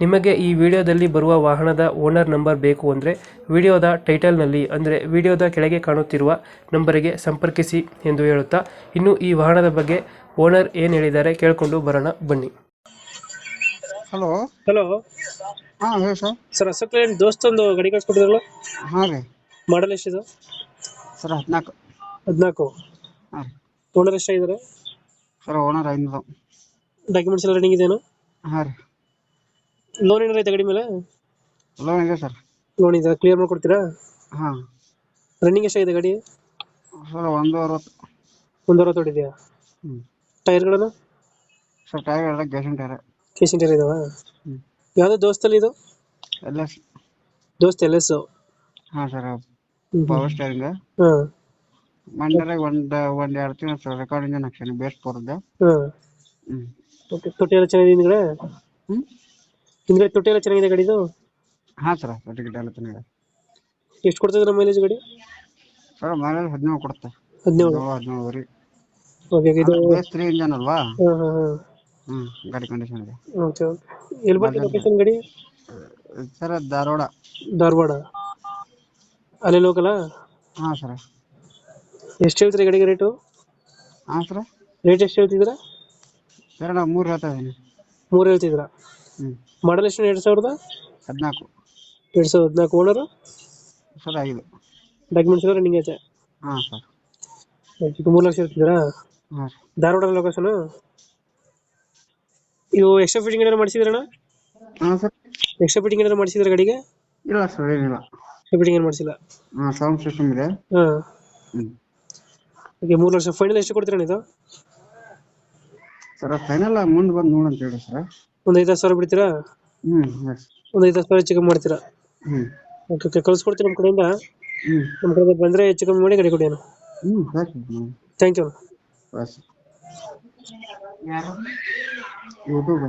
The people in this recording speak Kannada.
ನಿಮಗೆ ಈ ವಿಡಿಯೋದಲ್ಲಿ ಬರುವ ವಾಹನದ ಓನರ್ ನಂಬರ್ ಬೇಕು ಅಂದರೆ ವಿಡಿಯೋದ ಟೈಟಲ್ನಲ್ಲಿ ಅಂದರೆ ವಿಡಿಯೋದ ಕೆಳಗೆ ಕಾಣುತ್ತಿರುವ ನಂಬರಿಗೆ ಸಂಪರ್ಕಿಸಿ ಎಂದು ಹೇಳುತ್ತಾ ಇನ್ನು ಈ ವಾಹನದ ಬಗ್ಗೆ ಓನರ್ ಏನು ಹೇಳಿದ್ದಾರೆ ಕೇಳಿಕೊಂಡು ಬರೋಣ ಬನ್ನಿ. ಹಲೋ. ಹಲೋ. ಹಾಂ ಹೇಳಿ ಸರ್. ಸರ್ ಅಶೋಕ್ ದೋಸ್ತ ಒಂದು ಗಾಡಿ ಕಳ್ಸ್ಕೊಟ್ಟಿದ್ರಲ್ಲ? ಹಾಂ ರೀ. ಮಾಡಲ್ ಎಷ್ಟಿದೆ? ಸರ್ ಹದಿನಾಲ್ಕು. ಹದಿನಾಲ್ಕು. ಹಾಂ ರೀ. ಓನರ್ ಎಷ್ಟಾಗಿದ್ದಾರೆ? ಸರ್ ಓನರ್ ಐನೂರು. ಡಾಕ್ಯುಮೆಂಟ್ಸ್ ಎಲ್ಲ ರನ್ನಿಂಗ್ ಇದೆಯಾ ಹಾಂ ರೀ. ಲೋನ್ ಏನಾರ ಐತೆ ಗಾಡಿ ಮೇಲೆ? ಲೋನ್ ಇದೆ ಸರ್. ಲೋನ್ ಇದೆ. ಕ್ಲಿಯರ್ ಮಾಡ್ಕೊಡ್ತೀರಾ? ಹಾಂ. ರನ್ನಿಂಗ್ ಎಷ್ಟಾಗಿದೆ ಗಾಡಿ? ಸರ್ ಒಂದು ಅರವತ್ತು. ಒಂದು ಅರವತ್ತು ಹೊಡಿದೆಯಾ? ಹ್ಞೂ ಟೈರ್ಗಳನ್ನು ಸರ್ ಟೈರ್ ಎಲ್ಲ ಗ್ಯಾಸಿನ ಟೈರ್ ಕೇಸಿನ ಟೈರ್ ಇದಾವ? ಹ್ಞೂ ಯಾವುದೋ ದೋಸ್ತಲ್ಲಿ ಇದು? ಎಲ್ಲ ದೋಸ್ತ್ ಎಲ್ ಎಸ್ ಹಾಂ ಸರ್ ಪವರ್ ಸ್ಟೇರಿಂಗ್ ಹಾಂ. ಮಂಡ್ಯದಾಗ ಒಂದು ಒಂದು ಎರಡು ತಿಂಗಳು ಸರ್ ರೆಕಾರ್ಡಿಂಗ್ ಏನು ಹಾಕ್ಸೀನಿ ಬೇಸ್ ಪೋರ್ದು ಹಾಂ. ಹ್ಞೂ ಓಕೆ ತೊಟ್ಟಿ ಎಲ್ಲ ಚೆನ್ನಾಗಿದೆ ಹಿಂದ್ಗಡೆ? ಹ್ಞೂ ಹಿಂದ್ಗಡೆ ತೊಟ್ಟಿ ಎಲ್ಲ ಚೆನ್ನಾಗಿದೆ ಗಾಡಿದು? ಹಾಂ ಸರ್ ಟಿಕೆಟ್ ಎಲ್ಲ ಚೆನ್ನಾಗಿದೆ. ಎಷ್ಟು ಕೊಡ್ತದೆ ಮೈಲೇಜ್ ಗಾಡಿ? ಸರ್ ಮೈಲೇಜ್ ಹದಿನೇಳು ಕೊಡುತ್ತೆ. ಹದಿನೇಳು. ಹದಿನೇಳು ಹದಿನೇಳುವರೆ ಓಕೆ ಇದು ಬೇಸ್ ತ್ರೀ ಇಂಜನ್ ಅಲ್ವಾ? ಹಾಂ ಹಾಂ ಹಾಂ. ಹ್ಞೂ ಗಾಡಿ ಕಂಡೀಷನ್ ಇದೆ. ಓಕೆ ಓಕೆ ಎಲ್ಲಿ ಬರ್ತದೆ ಲೊಕೇಶನ್ ಗಾಡಿ? ಸರ್ ಧಾರವಾಡ. ಧಾರವಾಡ. ಅಲ್ಲೇ ಲೋಕಲ ಹಾಂ ಸರ್. ಎಷ್ಟು ಹೇಳ್ತೀರಿ ಗಾಡಿಗೆ ರೇಟು ಹಾಂ ಸರ್. ರೇಟ್ ಎಷ್ಟು ಹೇಳ್ತಿದ್ದೀರಾ? ಸರ್ ನಾವು ಮೂರು ಹೇಳ್ತಾ ಇದ್ದೀನಿ. ಮೂರು ಹೇಳ್ತಿದ್ದೀರಾ? ಮಾಡಲ್ ಎಷ್ಟು ಎರಡ್ ಸಾವಿರದ? ಹದಿನಾಲ್ಕು. ಎರಡು ಸಾವಿರದ ಹದಿನಾಲ್ಕು ಓನರು ಸರ್ ಐದು. ಡಾಕ್ಯುಮೆಂಟ್ಸ್ ಎಲ್ಲ ನಿಂಗೆ ಐತೆ ಹಾಂ ಸರ್. ಮೂರು ಲಕ್ಷ ಇರ್ತಿದ್ದೀರಾ ಹಾಂ. ರೀ ಧಾರವಾಡ ಲೊಕೇಶನ್ ಇವು ಎಕ್ಸ್ಟ್ರಾ ಫಿಟ್ಟಿಂಗ್ ಏನಾದ್ರು ಮಾಡಿಸಿದ್ರಣ್ಣ? ಹಾಂ ಸರ್. ಎಕ್ಸ್ಟ್ರಾ ಫಿಟ್ಟಿಂಗ್ ಏನಾರು ಮಾಡಿಸಿದ್ರೆ ಗಾಡಿಗೆ? ಇಲ್ಲ ಸರ್ ಏನಿಲ್ಲ. ಎಕ್ಸ್ಟ್ರಾ ಫಿಟ್ಟಿಂಗ್ ಏನು ಮಾಡಿಸಿಲ್ಲ? ಹಾಂ ಸೌಂಡ್ ಸಿಸ್ಟಮ್ ಇದೆ. ಹಾಂ. ಹ್ಞೂ ಓಕೆ ಮೂರು ಲಕ್ಷ. ಫೈನಲ್ ಎಷ್ಟು ಕೊಡ್ತೀರಣ್ಣ ಇದು? ಸರ್ ಫೈನಲ್ ಮುಂದೆ ಬಂದು ನೋಡಂತ ಹೇಳಿ ಸರ್. ಒಂದು ಐದು ಸಾವಿರ ಬಿಡ್ತೀರಾ? ಹ್ಞೂ ಎಸ್ ಒಂದು ಐದು ಸಾವಿರ ಹೆಚ್ಚು ಕಮ್ಮಿ ಮಾಡ್ತೀರಾ? ಹ್ಞೂ ಓಕೆ ಓಕೆ ಕಳ್ಸ್ಕೊಡ್ತೀನಿ ನಮ್ಮ ಕಡೆಯಿಂದ. ಹ್ಞೂ ನಮ್ಮ ಕಡೆ ಬಂದರೆ ಹೆಚ್ಚು ಕಮ್ಮಿ ಮಾಡಿ ಗಾಡಿ ಕೊಡಿ ಅಣ್ಣ. ಹ್ಞೂ ಸರ್ ಹ್ಞೂ ಥ್ಯಾಂಕ್ ಯು ಬಸ್ ಯೂಟ್ಯೂಬ್